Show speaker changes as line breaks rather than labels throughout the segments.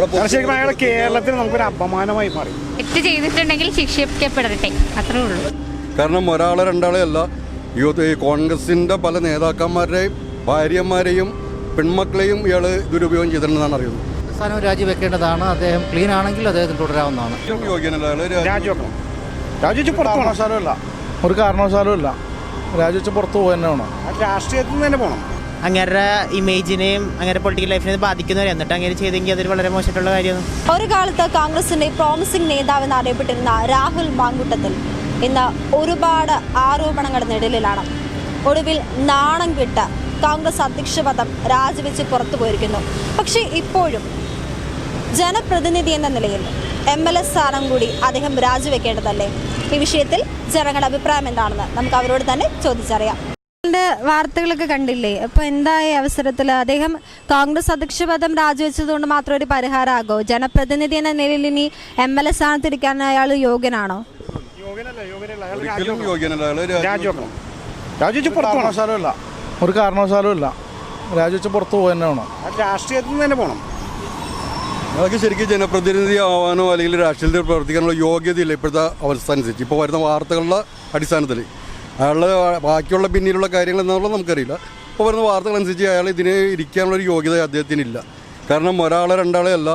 കാരണം ശരിക്കും അയാൾ കേരളത്തിൽ നമുക്കൊരു അപമാനമായി മാറി.
തെറ്റ് ചെയ്തിട്ടുണ്ടെങ്കിൽ ശിക്ഷിക്കപ്പെടട്ടെ. അത്രേ ഉള്ളൂ.
കാരണം ഒരാളെ രണ്ടാളെ അല്ല യൂത്ത് ഈ കോൺഗ്രസിന്റെ പല നേതാക്കന്മാരുടെയും ഭാര്യമാരെയും പെൺമക്കളെയും ഇയാൾ ദുരുപയോഗം ചെയ്തിട്ടുണ്ടെന്നാണ് അറിയുന്നത്.
സ്ഥാനം രാജിവെക്കേണ്ടതാണ്. അദ്ദേഹം ക്ലീൻ ആണെങ്കിൽ അദ്ദേഹത്തിന് തുടരാവുന്നതാണ്.
യോഗ്യനല്ല അയാൾ രാജി-
പുറത്തു പോകണം
കാരണവശാലും ഇല്ല. ഒരു കാരണവശാലും ഇല്ല. രാജിവെച്ച് പുറത്തു പോകുന്നതാണ് തന്നെ വേണം.
ആ രാഷ്ട്രീയത്തിൽ നിന്ന് തന്നെ പോകണം
അങ്ങേരുടെ ഇമേജിനെയും അങ്ങനെ പൊളിറ്റിക്കൽ ലൈഫിനെയും ബാധിക്കുന്നവരെ. എന്നിട്ട് അങ്ങനെ ചെയ്തെങ്കിൽ അതൊരു വളരെ മോശമായിട്ടുള്ള കാര്യമാണ്.
ഒരു കാലത്ത് കോൺഗ്രസിന്റെ പ്രോമിസിംഗ് നേതാവ് എന്നറിയപ്പെട്ടിരുന്ന രാഹുൽ മാങ്കുട്ടത്തിൽ ഇന്ന് ഒരുപാട് ആരോപണങ്ങളുടെ നിഴലിലാണ്. ഒടുവിൽ നാണം കിട്ട കോൺഗ്രസ് അധ്യക്ഷ പദം രാജിവെച്ച് പുറത്തു പോയിരിക്കുന്നു. പക്ഷേ ഇപ്പോഴും ജനപ്രതിനിധി എന്ന നിലയിൽ എം എൽ എ സ്ഥാനം കൂടി അദ്ദേഹം രാജിവെക്കേണ്ടതല്ലേ? ഈ വിഷയത്തിൽ ജനങ്ങളുടെ അഭിപ്രായം എന്താണെന്ന് നമുക്ക് അവരോട് തന്നെ ചോദിച്ചറിയാം.
വാർത്തകളൊക്കെ കണ്ടില്ലേ? അപ്പൊ എന്തായ അവസരത്തിൽ അദ്ദേഹം കോൺഗ്രസ് അധ്യക്ഷ പദം രാജിവെച്ചതുകൊണ്ട് മാത്രം ഒരു പരിഹാരമാകോ ജനപ്രതിനിധി എന്ന നിലയിൽ ഇനി എം എൽ എ സ്ഥാനത്തിരിക്കാൻ അയാൾ യോഗ്യനാണോ?
യോഗ്യനല്ല യോഗ്യനല്ല. അയാൾ
ഒരിക്കലും യോഗ്യനല്ല അയാൾ രാജി-
രാജിവെക്കണം രാജിവെച്ച്
ഒരു
പുറത്തു പോകണം.
കാരണവശാലും ഇല്ല. ഒരു കാരണവശാലും ഇല്ല. രാജിവെച്ച് പുറത്തു തന്നെ വേണം.
ആ രാഷ്ട്രീയത്തിൽ നിന്ന് തന്നെ പോകണം.
അയാൾക്ക് ശരിക്കും ജനപ്രതിനിധി ആവാനോ അല്ലെങ്കിൽ രാഷ്ട്രീയത്തിൽ പ്രവർത്തിക്കാനുള്ള യോഗ്യതയില്ല ഇപ്പോഴത്തെ അവസ്ഥ അനുസരിച്ച്. ഇപ്പോൾ വരുന്ന വാർത്തകളുടെ അടിസ്ഥാനത്തിൽ അയാളുടെ ബാക്കിയുള്ള പിന്നിലുള്ള കാര്യങ്ങൾ എന്നുള്ളത് നമുക്കറിയില്ല. അപ്പോൾ വരുന്ന വാർത്തകൾ അനുസരിച്ച് അയാൾ ഇതിനെ ഇരിക്കാനുള്ള ഇരിക്കാനുള്ളൊരു യോഗ്യത അദ്ദേഹത്തിനില്ല. കാരണം ഒരാളെ രണ്ടാളെ അല്ല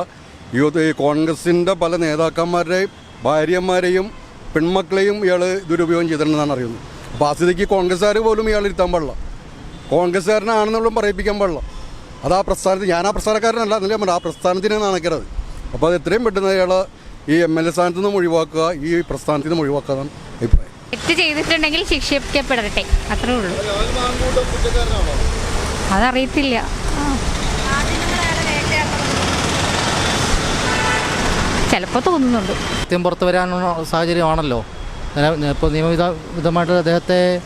ഈ കോൺഗ്രസിന്റെ പല നേതാക്കന്മാരുടെയും ഭാര്യമാരെയും പെൺമക്കളെയും ഇയാൾ ദുരുപയോഗം ചെയ്തിട്ടുണ്ടെന്നാണ് അറിയുന്നത്. അപ്പോൾ ആ സ്ഥിതിക്ക് കോൺഗ്രസ്സുകാർ പോലും ഇയാൾ ഇരുത്താൻ പാടില്ല. കോൺഗ്രസ്സുകാരനാണെന്നുള്ളതും പറയിപ്പിക്കാൻ പാടില്ല. അത് ആ പ്രസ്ഥാനത്തിൽ ഞാൻ ആ പ്രസ്ഥാനക്കാരനല്ല എന്നല്ലേ നമ്മൾ ആ പ്രസ്ഥാനത്തിനെ നാണക്കരുത് അപ്പോൾ അത് എത്രയും പെട്ടെന്ന് അയാൾ ഈ എം എൽ എ സ്ഥാനത്ത് നിന്നും ഒഴിവാക്കുക ഈ പ്രസ്ഥാനത്തിൽ നിന്നും ഒഴിവാക്കുക എന്നാണ് അഭിപ്രായം.
തെറ്റ് ചെയ്തിട്ടുണ്ടെങ്കിൽ ശിക്ഷിക്കപ്പെടട്ടെ. അത്രേ ഉള്ളൂ. അതറിയത്തില്ല. ചിലപ്പോ ചിലപ്പോൾ തോന്നുന്നുണ്ട്.
സത്യം പുറത്തു വരാനുള്ള സാഹചര്യമാണല്ലോ. ഇപ്പോൾ നിയമവിധമായിട്ട് അദ്ദേഹത്തെ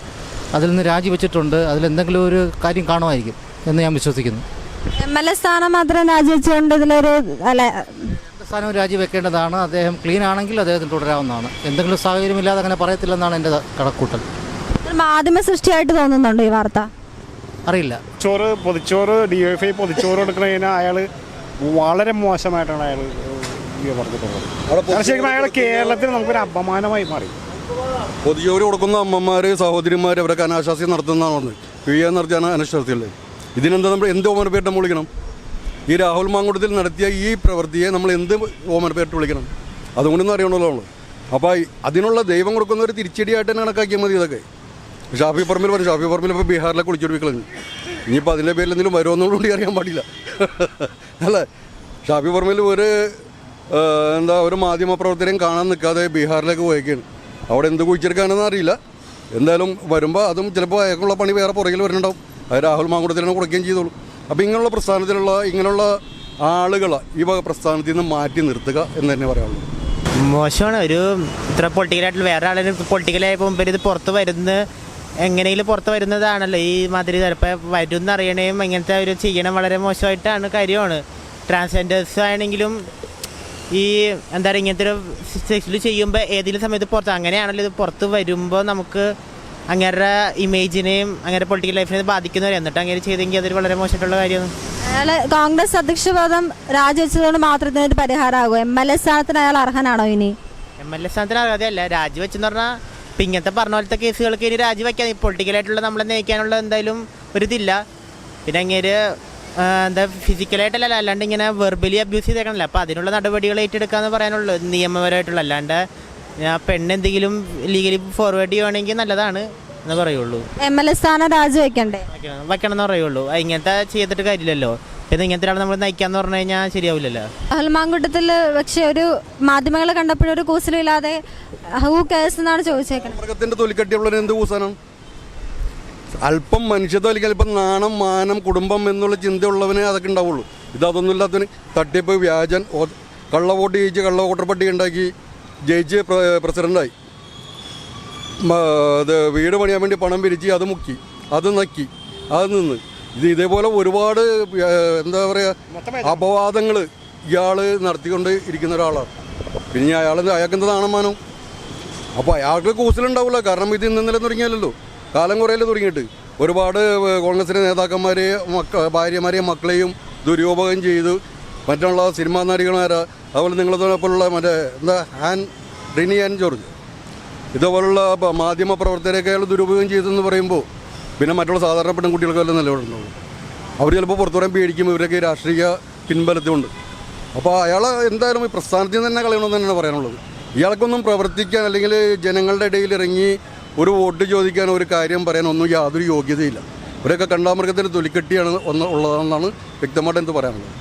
അതിൽ നിന്ന് രാജിവെച്ചിട്ടുണ്ട്. അതിലെന്തെങ്കിലും ഒരു കാര്യം കാണുമായിരിക്കും എന്ന് ഞാൻ വിശ്വസിക്കുന്നു.
എം എൽ എ സ്ഥാനം മാത്രം രാജിവെച്ചുകൊണ്ട് ഇതിലൊരു അല്ല
സ്ഥാനം രാജിവെക്കേണ്ടതാണ്. അദ്ദേഹം ക്ലീൻ ആണെങ്കിൽ അദ്ദേഹത്തിന് തുടരാവുന്നതാണ്. എന്തെങ്കിലും സാഹചര്യമില്ലാതെ അങ്ങനെ പറയത്തില്ലെന്നാണ് എന്റെ കണക്കൂട്ടൽ.
മാധ്യമ സൃഷ്ടിയായിട്ട് തോന്നുന്നുണ്ടോ ഈ വാർത്ത?
അറിയില്ല.
ചോറ് പൊതിച്ചോറ് ഡി എഫ് ഐ പൊതിച്ചോറ് കൊടുക്കുന്നതിന് അയാൾ വളരെ മോശമായിട്ടാണ് അയാൾ പറഞ്ഞിട്ടുള്ളത്. ശരിക്കും അയാൾ കേരളത്തിൽ നമുക്കൊരു അപമാനമായി മാറി.
പൊതുജോലി കൊടുക്കുന്ന അമ്മമാര് സഹോദരിമാർ അവരൊക്കെ അനാശാസ്യം നടത്തുന്നതാണ് പി എ നടത്തിയാണ് അനാശാസ്യല്ലേ? ഇതിനെന്താ നമ്മൾ എന്ത് ഓമന പേരിട്ട് നമ്മൾ വിളിക്കണം ഈ രാഹുൽ മാങ്കുടത്തിൽ നടത്തിയ ഈ പ്രവൃത്തിയെ നമ്മൾ എന്ത് ഓമന പേരിട്ട് വിളിക്കണം? അതുകൊണ്ടൊന്നും അറിയണമല്ലോ നമ്മൾ അപ്പോൾ അതിനുള്ള ദൈവം കൊടുക്കുന്ന ഒരു തിരിച്ചടിയായിട്ട് തന്നെ കണക്കാക്കിയാൽ മതി ഇതൊക്കെ. ഷാഫി പറമ്പിൽ പറഞ്ഞു ഷാഫി പറമ്പിൽ ഇപ്പോൾ ബീഹാറിലെ കുളിച്ചൊടുപ്പിക്കളഞ്ഞു ഇനിയിപ്പോൾ അതിന്റെ പേരിൽ എന്തെങ്കിലും വരുമെന്നുകൂടി അറിയാൻ പാടില്ല. അല്ല? ഷാഫി പറമ്പിൽ ഒരു എന്താ ഒരു മാധ്യമ പ്രവർത്തനം കാണാൻ നിൽക്കാതെ ബീഹാറിലേക്ക് പോയേക്കാണ്. അവിടെ എന്ത് കുഴിച്ചെടുക്കാനെന്ന് അറിയില്ല. എന്തായാലും വരുമ്പോൾ അതും ചിലപ്പോൾ അയാൾക്കുള്ള പണി വേറെ പുറകിൽ വരുന്നുണ്ടാവും. അത് രാഹുൽ മാങ്കുടത്തിലാണ് കൊടുക്കുകയും ചെയ്തോളൂ. അപ്പോൾ ഇങ്ങനെയുള്ള പ്രസ്ഥാനത്തിലുള്ള ഇങ്ങനെയുള്ള ആളുകൾ ഈ വക പ്രസ്ഥാനത്തിൽ നിന്ന് മാറ്റി നിർത്തുക എന്ന് തന്നെ പറയാനുള്ളൂ.
മോശമാണ്. ഒരു ഇത്ര പൊളിറ്റിക്കലായിട്ടുള്ള വേറെ ആളൊരു പൊളിറ്റിക്കലായപ്പോൾ ഇവർ ഇത് പുറത്ത് വരുന്ന എങ്ങനെയെങ്കിലും പുറത്ത് വരുന്നതാണല്ലോ ഈ മാതിരി. ചിലപ്പോൾ വരും എന്നറിയണേയും ഇങ്ങനത്തെ ഒരു ചെയ്യണം വളരെ മോശമായിട്ടാണ് കാര്യമാണ്. ട്രാൻസ്ജെൻഡേഴ്സ് ആണെങ്കിലും ഈ എന്താ പറയുക ഇങ്ങനത്തെ ഒരു സെക്സിൽ ചെയ്യുമ്പോൾ ഏതെങ്കിലും സമയത്ത് പുറത്ത് അങ്ങനെയാണല്ലോ ഇത് പുറത്ത് വരുമ്പോൾ നമുക്ക് അങ്ങേരുടെ ഇമേജിനെയും അങ്ങനെ പൊളിറ്റിക്കൽ ലൈഫിനെയും ബാധിക്കുന്നവരെ എന്നിട്ട് അങ്ങനെ ചെയ്തെങ്കിൽ അതൊരു വളരെ മോശമായിട്ടുള്ള കാര്യമാണ്.
അയാൾ കോൺഗ്രസ് അധ്യക്ഷ പദം രാജിവെച്ചതുകൊണ്ട് മാത്രം ഇതിനൊരു പരിഹാരമാകോ. എം എൽ എ സ്ഥാനത്തിന് അയാൾ അർഹനാണോ ഇനി?
എം എൽ എ സ്ഥാനത്തിന് അർഹതയല്ല. രാജിവെച്ചെന്ന് പറഞ്ഞാൽ ഇപ്പം ഇങ്ങനത്തെ പറഞ്ഞ പോലത്തെ കേസുകൾക്ക് ഇനി രാജിവെക്കാൻ പൊളിറ്റിക്കലായിട്ടുള്ള നമ്മളെ നയിക്കാനുള്ള എന്തായാലും ഒരു ഇതില്ല. പിന്നെ അങ്ങേര് എന്താ ഫിസിക്കലായിട്ടല്ല അല്ലാണ്ട് ഇങ്ങനെ വെർബലി അബ്യൂസ് ചെയ്തേക്കണല്ലോ. അപ്പോൾ അതിനുള്ള നടപടികൾ ഏറ്റെടുക്കാന്ന് പറയാനുള്ളൂ. നിയമപരമായിട്ടുള്ള അല്ലാണ്ട് ഞാൻ പെണ്ണെന്തെങ്കിലും ലീഗലി ഫോർവേഡ് ചെയ്യുവാണെങ്കിൽ നല്ലതാണ് എന്ന് പറയുള്ളൂ.
എം എൽ എ സ്ഥാനം രാജിവെക്കണ്ടേ
വെക്കണം എന്ന് പറയുള്ളൂ. ഇങ്ങനത്തെ ചെയ്തിട്ട് കാര്യമില്ലല്ലോ. പിന്നെ ഇങ്ങനത്തെ ഒരാൾ നമ്മൾ നയിക്കാന്ന് പറഞ്ഞു കഴിഞ്ഞാൽ ശരിയാവില്ലല്ലോ.
ഹൽമാങ്കുട്ടത്തിൽ പക്ഷെ ഒരു മാധ്യമങ്ങളെ കണ്ടപ്പോഴൊരു കൂസലില്ലാതെ ഹൂ കേസ് എന്നാണ് ചോദിച്ചേക്കുന്നത്
എന്ത് അല്പം മനുഷ്യത്വം അല്ലെങ്കിൽ അല്പം നാണം മാനം കുടുംബം എന്നുള്ള ചിന്തയുള്ളവനെ അതൊക്കെ ഉണ്ടാവുള്ളൂ. ഇത് അതൊന്നും ഇല്ലാത്തവന് തട്ടിപ്പ് വ്യാജൻ കള്ളവോട്ട് കള്ള വോട്ട് ജയിച്ച് കള്ള വോട്ടർ പട്ടിക ഉണ്ടാക്കി. ജയിച്ച് പ്ര- പ്രസിഡന്റായി അത് വീട് പണിയാൻ വേണ്ടി പണം പിരിച്ച് അത് മുക്കി അത് നക്കി അത് നിന്ന്. ഇത് ഇതേപോലെ ഒരുപാട് എന്താ പറയുക അപവാദങ്ങൾ ഇയാൾ നടത്തിക്കൊണ്ട് ഇരിക്കുന്ന ഒരാളാണ്. പിന്നെ അയാൾ അയാൾക്ക് എന്താ നാണമാനം അപ്പോൾ അയാൾക്ക് കൂസലുണ്ടാവില്ല കാരണം ഇത് ഇന്നലെ തുടങ്ങിയല്ലോ കാലം കുറേയല്ലേ തുടങ്ങിയിട്ട്. ഒരുപാട് കോൺഗ്രസിലെ കോൺഗ്രസിന്റെ നേതാക്കന്മാരെ മക്ക ഭാര്യമാരെയും മക്കളെയും ദുരുപയോഗം ചെയ്ത് മറ്റുള്ള സിനിമാ നടികളാരാ അതുപോലെ നിങ്ങളെപ്പോലുള്ള മറ്റേ എന്താ ആൻ റിനി ആൻ ജോർജ്. ഇതുപോലുള്ള മാധ്യമ പ്രവർത്തകരെയൊക്കെ അയാൾ ദുരുപയോഗം ചെയ്തെന്ന് പറയുമ്പോൾ പിന്നെ മറ്റുള്ള സാധാരണ പെൺകുട്ടികൾക്ക് വല്ല നിലവിലുണ്ടാവും അവർ ചിലപ്പോൾ പുറത്തു പറയാൻ പേടിക്കും ഇവരൊക്കെ രാഷ്ട്രീയ പിൻബലത്തുമുണ്ട് അപ്പോൾ അയാൾ എന്തായാലും ഈ പ്രസ്ഥാനത്തിൽ തന്നെ കളയണമെന്ന് തന്നെയാണ് പറയാനുള്ളത്. ഇയാൾക്കൊന്നും പ്രവർത്തിക്കാൻ അല്ലെങ്കിൽ ജനങ്ങളുടെ ഇടയിൽ ഇറങ്ങി ഒരു വോട്ട് ചോദിക്കാൻ ഒരു കാര്യം പറയാനൊന്നും യാതൊരു യോഗ്യതയില്ല. ഇവരൊക്കെ കണ്ടാമൃഗത്തിന്റെ തൊലിക്കെട്ടിയാണ് ഒന്ന് ഉള്ളതെന്നാണ് വ്യക്തമായിട്ട് എന്ത് പറയാനുള്ളത്.